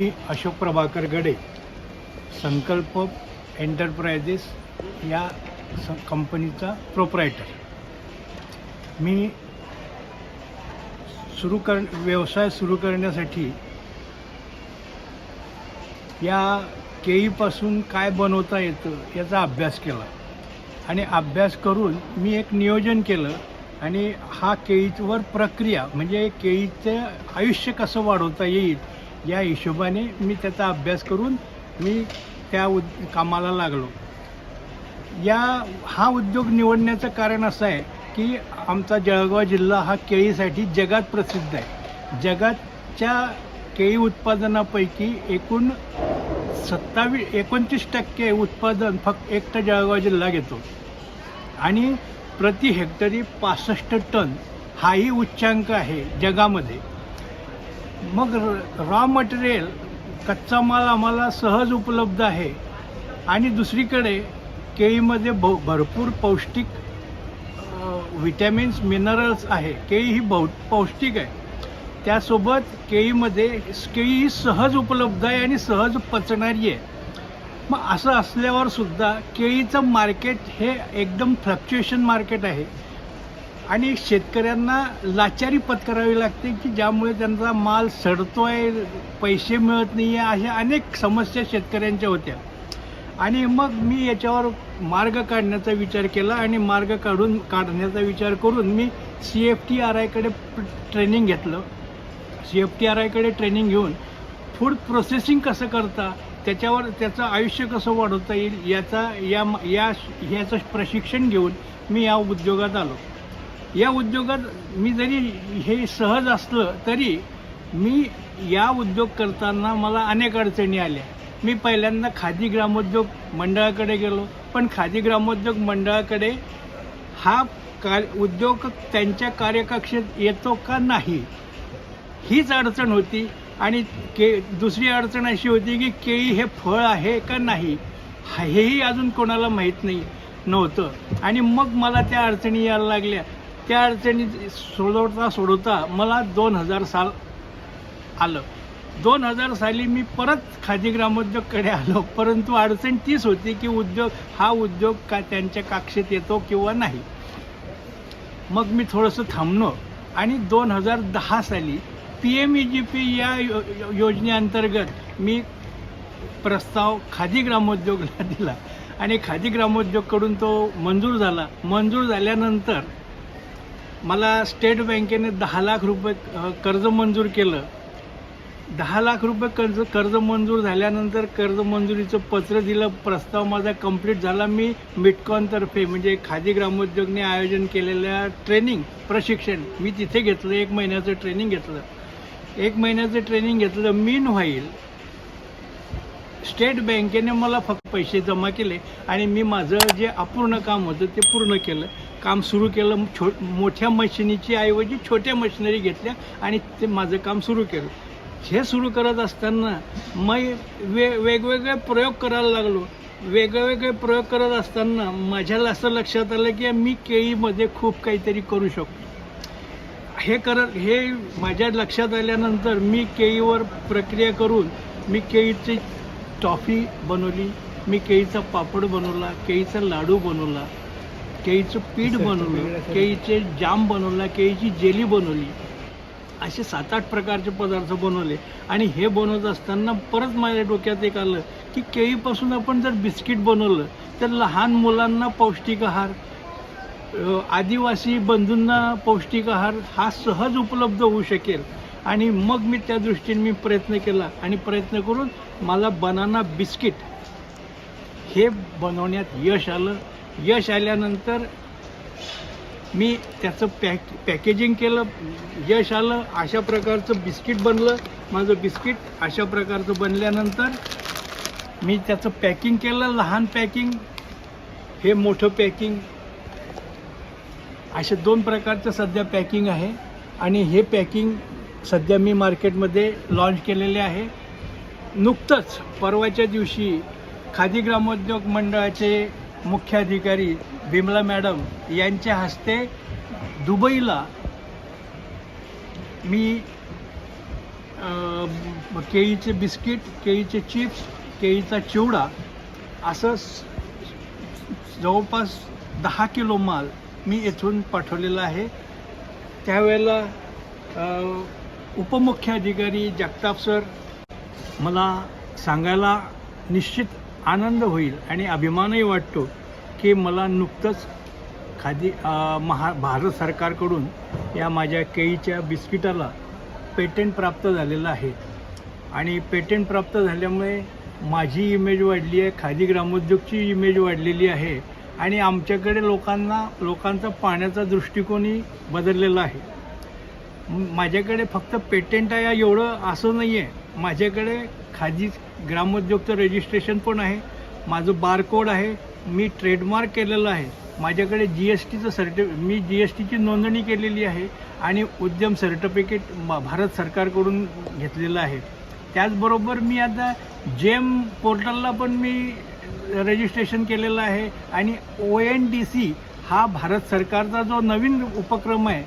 मी अशोक प्रभाकर गडे संकल्प एंटरप्राइजेस या स कंपनीचा प्रोप्रायटर मी सुरू कर व्यवसाय सुरू करण्यासाठी या केळीपासून काय बनवता येतं याचा अभ्यास केला. आणि अभ्यास करून मी एक नियोजन केलं आणि हा केळीवर प्रक्रिया म्हणजे केळीचं आयुष्य कसं वाढवता येईल या हिशोबाने मी त्याचा अभ्यास करून मी त्या उद कामाला लागलो. या हा उद्योग निवडण्याचं कारण असं आहे की आमचा जळगाव जिल्हा हा केळीसाठी जगात प्रसिद्ध आहे. जगातच्या केळी उत्पादनापैकी एकूण सत्तावीस एकोणतीस टक्के उत्पादन फक्त एकटा जळगाव जिल्हा घेतो. आणि प्रति हेक्टरी पासष्ट टन हाही उच्चांक आहे जगामध्ये. मग रॉ मटेरियल कच्चा माल आम्हाला सहज उपलब्ध आहे. आणि दुसरीकडे केळीमध्ये भ भरपूर पौष्टिक विटॅमिन्स मिनरल्स आहे. केळी ही बहु पौष्टिक आहे. त्यासोबत केळीमध्ये केळी ही सहज उपलब्ध आहे आणि सहज पचणारी आहे. मग असं असल्यावर सुद्धा केळीचं मार्केट हे एकदम फ्लक्च्युएशन मार्केट आहे. आणि शेतकऱ्यांना लाचारी पत्करावी लागते की ज्यामुळे त्यांचा माल सडतो आहे पैसे मिळत नाही आहे अशा अनेक समस्या शेतकऱ्यांच्या होत्या. आणि मग मी याच्यावर मार्ग काढण्याचा विचार केला आणि मार्ग काढून काढण्याचा विचार करून मी सी एफ टी आर आयकडे ट्रेनिंग घेतलं. सी एफ टी आर आयकडे ट्रेनिंग घेऊन फूड प्रोसेसिंग कसं करता त्याच्यावर त्याचं आयुष्य कसं वाढवता येईल याचा या या ह्याचं प्रशिक्षण घेऊन मी या उद्योगात आलो. या उद्योगात मी जरी हे सहज असलं तरी मी या उद्योग करताना मला अनेक अडचणी आल्या. मी पहिल्यांदा खादी ग्रामोद्योग मंडळाकडे गेलो. पण खादी ग्रामोद्योग मंडळाकडे हा का उद्योग त्यांच्या कार्यकक्षेत येतो का नाही? हीच अडचण होती. आणि के दुसरी अडचण अशी होती की केळी हे फळ आहे का नाही? हा- हेही अजून कोणाला माहीत नाही नव्हतं. आणि मग मला त्या अडचणी यायला लागल्या. त्या अडचणी सोडवता सोडवता मला दोन हजार साल आलं. दोन हजार साली मी परत खादी ग्रामोद्योगकडे आलो. परंतु अडचण तीच होती की उद्योग हा उद्योग का त्यांच्या काक्षेत येतो किंवा नाही. मग मी थोडंसं थांबलो आणि दोन हजार दहा साली P M E G P या यो योजनेअंतर्गत मी प्रस्ताव खादी ग्रामोद्योगला दिला. आणि खादी ग्रामोद्योगकडून तो मंजूर झाला. मंजूर झाल्यानंतर मला स्टेट बँकेने दहा लाख रुपये कर्ज मंजूर केलं. दहा लाख रुपये कर्ज कर्ज मंजूर झाल्यानंतर कर्ज मंजुरीचं पत्र दिलं. प्रस्ताव माझा कंप्लीट झाला. मी मिटकॉनतर्फे म्हणजे खादी ग्रामोद्योगने आयोजन केलेल्या ट्रेनिंग प्रशिक्षण मी तिथे घेतलं. एक महिन्याचं ट्रेनिंग घेतलं. एक महिन्याचं ट्रेनिंग घेतलं मीन व्हाईल. स्टेट बँकेने मला फक्त पैसे जमा केले आणि मी माझं जे अपूर्ण काम होतं ते पूर्ण केलं. काम सुरू केलं छो मोठ्या मशिनीची ऐवजी छोट्या मशिनरी घेतल्या आणि ते माझं काम सुरू केलं. हे सुरू करत असताना मी वे वेगवेगळे प्रयोग करायला लागलो. वेगवेगळे प्रयोग करत असताना माझ्याला असं लक्षात आलं की मी केळीमध्ये खूप काहीतरी करू शकतो. हे करत हे माझ्या लक्षात आल्यानंतर मी केळीवर प्रक्रिया करून मी केळीची टॉफी बनवली मी केळीचा पापड बनवला केळीचा लाडू बनवला केळीचं पीठ बनवलं केळीचे जाम बनवला केळीची जेली बनवली. असे सात आठ प्रकारचे पदार्थ बनवले. आणि हे बनवत असताना परत माझ्या डोक्यात एक आलं की केळीपासून आपण जर बिस्किट बनवलं तर लहान मुलांना पौष्टिक आहार आदिवासी बंधूंना पौष्टिक आहार हा सहज उपलब्ध होऊ शकेल. आणि मग मी त्या दृष्टीने मी प्रयत्न केला आणि प्रयत्न करून मला बनाना बिस्किट हे बनवण्यात यश आलं. यश आल्यानंतर मी त्याचं पॅक पॅकेजिंग केलं. यश आलं अशा प्रकारचं बिस्किट बनलं. माझं बिस्किट अशा प्रकारचं बनल्यानंतर मी त्याचं पॅकिंग केलं लहान पॅकिंग. हे मोठं पॅकिंग. असे दोन प्रकारचं सध्या पॅकिंग आहे आणि हे पॅकिंग सध्या मी मार्केटमध्ये लॉन्च केलेले आहे. नुकतंच परवाच्या दिवशी खादी ग्रामोद्योग मंडळाचे मुख्याधिकारी बिमला मॅडम यांच्या हस्ते दुबईला मी केळीचे बिस्किट केळीचे चिप्स केळीचा चिवडा असं जवळपास दहा किलो माल मी येथून पाठवलेला आहे. त्यावेळेला उपमुख्य अधिकारी जगताप सर मला सांगायला निश्चित आनंद होईल आणि अभिमानही वाटतो की मला नुकतंच खादी महा भारत सरकारकडून या माझ्या केळीच्या बिस्किटाला पेटंट प्राप्त झालेलं आहे. आणि पेटंट प्राप्त झाल्यामुळे माझी इमेज वाढली आहे खादी ग्रामोद्योगची इमेज वाढलेली आहे. आणि आमच्याकडे लोकांना लोकांचा पाण्याचा दृष्टिकोनही बदललेला आहे. माझ्याकडे फक्त पेटेंट आहे एवढं असं नाही आहे माझ्याकडे खाजी ग्रामोद्योगचं रजिस्ट्रेशन पण आहे. माझं बारकोड आहे. मी ट्रेडमार्क केलेलं आहे. माझ्याकडे जी एस टीचं सर्टि मी जी एस टीची नोंदणी केलेली आहे आणि उद्यम सर्टिफिकेट भारत सरकारकडून घेतलेलं आहे. त्याचबरोबर मी आता जेम पोर्टलला पण मी रजिस्ट्रेशन केलेलं आहे. आणि ओ एन डी सी हा भारत सरकारचा जो नवीन उपक्रम आहे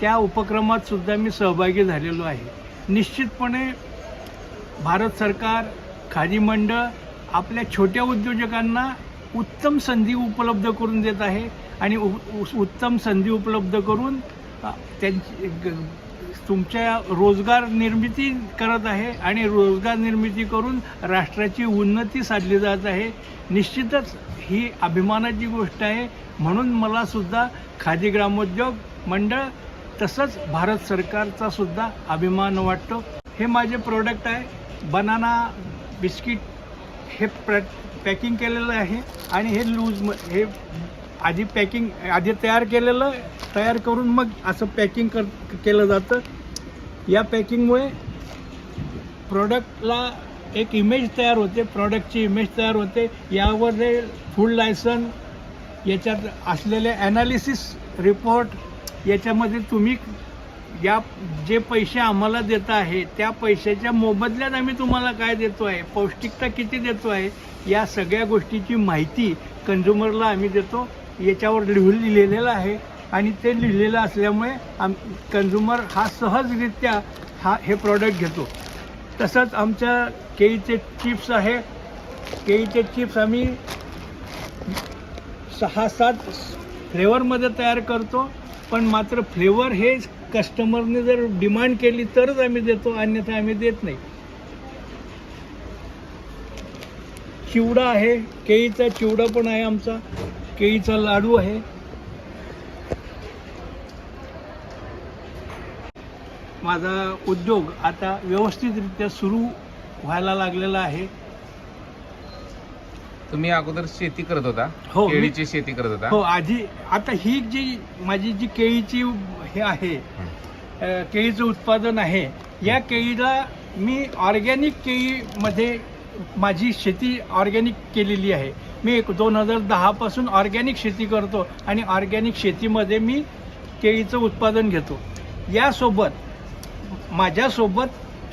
त्या उपक्रमात सुद्धा मी सहभागी झालेलो आहे. निश्चितपणे भारत सरकार खादी मंडळ आपल्या छोट्या उद्योजकांना उत्तम संधी उपलब्ध करून देत आहे. आणि उ- उत्तम संधी उपलब्ध करून त्यांची ग- तुमच्या रोजगार निर्मिती करत आहे आणि रोजगार निर्मिती करून राष्ट्राची उन्नती साधली जात आहे. निश्चितच ही अभिमानाची गोष्ट आहे. म्हणून मला सुद्धा खादी ग्रामोद्योग मंडळ तसंच भारत सरकारचा सुद्धा अभिमान वाटतो. हे माझे प्रोडक्ट आहे. बनाना बिस्किट हे प्र पॅकिंग केलेलं आहे. आणि हे लूज म हे आधी पॅकिंग आधी तयार केलेलं तयार करून मग असं पॅकिंग कर केलं जातं. या पॅकिंगमुळे प्रॉडक्टला एक इमेज तयार होते प्रॉडक्टची इमेज तयार होते. यावर जे फूड लायसन याच्यात असलेले ॲनालिसिस रिपोर्ट याच्यामध्ये तुम्ही या जे पैसे आम्हाला देत आहे त्या पैशाच्या मोबदल्यात आम्ही तुम्हाला काय देतो आहे पौष्टिकता किती देतो आहे या सगळ्या गोष्टीची माहिती कंझ्युमरला आम्ही देतो. याच्यावर लिहून लिहिलेलं आहे. आणि ते लिहिलेलं असल्यामुळे आम कन्झ्युमर हा सहजरित्या हा हे प्रॉडक्ट घेतो. तसंच आमच्या केळीचे चिप्स आहे. केळीचे चिप्स आम्ही सहा सात फ्लेवरमध्ये तयार करतो. पण मात्र फ्लेवर हे कस्टमरने जर डिमांड केली तरच आम्ही देतो. अन्यथा आम्ही देत नाही. चिवडा आहे. केळीचा चिवडा पण आहे आमचा. केळीचा लाडू आहे. माझा उद्योग आता व्यवस्थितरित्या सुरू व्हायला लागलेला आहे. तुम्ही अगोदर शेती करत होता? हो, केळीची शेती करत होता? हो आधी आता ही जी माझी जी केळीची हे आहे अ, केळीचं उत्पादन आहे या केळीला मी ऑर्गॅनिक केळीमध्ये माझी शेती ऑर्गॅनिक केलेली आहे. मी एक दोन हजार दहापासून ऑर्गॅनिक शेती करतो आणि ऑर्गॅनिक शेतीमध्ये मी केळीचं उत्पादन घेतो. यासोबत माझ्यासोबत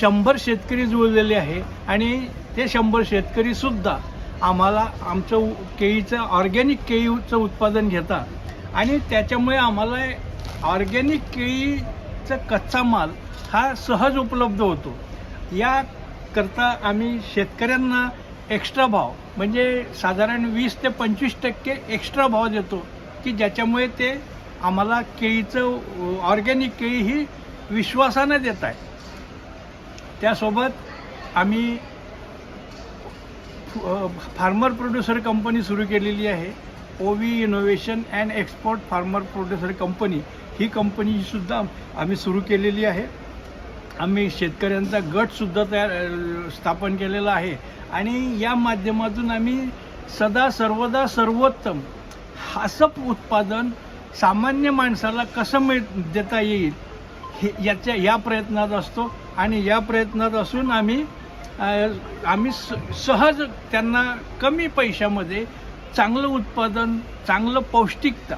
शंभर शेतकरी जुळलेले आहे आणि ते शंभर शेतकरीसुद्धा आम्हाला आमचं उ- केळीचं ऑर्गॅनिक केळीचं उत्पादन घेतात. आणि त्याच्यामुळे आम्हाला ऑर्गॅनिक केळीचा कच्चा माल हा सहज उपलब्ध होतो. याकरता आम्ही शेतकऱ्यांना एक्स्ट्रा भाव म्हणजे साधारण वीस ते पंचवीस टक्के एक्स्ट्रा भाव देतो की ज्याच्यामुळे ते आम्हाला केळीचं ऑर्गॅनिक केळी ही विश्वासानं देत आहे त्यासोबत आम्ही फार्मर प्रोड्युसर कंपनी सुरू केलेली आहे. Ovi innovation and export farmer producer company ही कंपनीसुद्धा आम्ही सुरू केलेली आहे. आम्ही शेतकऱ्यांचा गटसुद्धा तयार स्थापन केलेला आहे. आणि या माध्यमातून आम्ही सदा सर्वदा सर्वोत्तम असं उत्पादन सामान्य माणसाला कसं मिळ देता येईल हे याच्या या प्रयत्नात असतो आणि या प्रयत्नात असून आम्ही आम्ही स सहज त्यांना कमी पैशामध्ये चांगलं उत्पादन चांगलं पौष्टिकता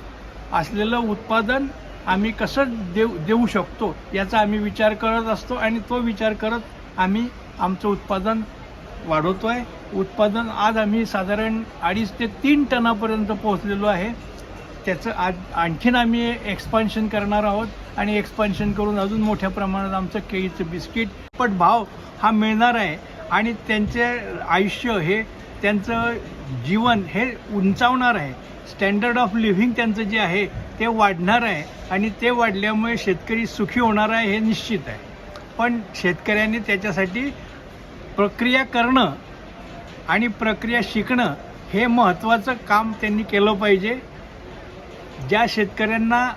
असलेलं उत्पादन आम्ही कसं देऊ देऊ शकतो याचा आम्ही विचार करत असतो आणि तो विचार करत आम्ही आमचं उत्पादन वाढवतो आहे उत्पादन आज आम्ही साधारण अडीच ते तीन टनापर्यंत पोहोचलेलो आहे. त्याचं आज आणखीन आम्ही एक्सपान्शन करणार आहोत आणि एक्सपान्शन करून अजून मोठ्या प्रमाणात आमचं केळीचं बिस्किट पट भाव हा मिळणार आहे. आणि त्यांचे आयुष्य हे त्यांचं जीवन हे उंचावणार आहे. स्टँडर्ड ऑफ लिव्हिंग त्यांचं जे आहे ते वाढणार आहे. आणि ते वाढल्यामुळे शेतकरी सुखी होणार आहे हे निश्चित आहे. पण शेतकऱ्यांनी त्याच्यासाठी प्रक्रिया करणं आणि प्रक्रिया शिकणं हे महत्त्वाचं काम त्यांनी केलं पाहिजे. ज्या शेतकऱ्यांना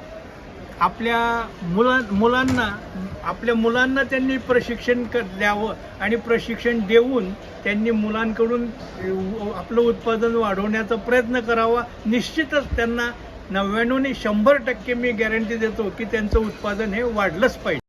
आपल्या मुला मुलांना आपल्या मुलांना त्यांनी प्रशिक्षण क द्यावं आणि प्रशिक्षण देऊन त्यांनी मुलांकडून आपलं उत्पादन वाढवण्याचा प्रयत्न करावा. निश्चितच त्यांना नव्याण्णवने शंभर टक्के मी गॅरंटी देतो की त्यांचं उत्पादन हे वाढलंच पाहिजे.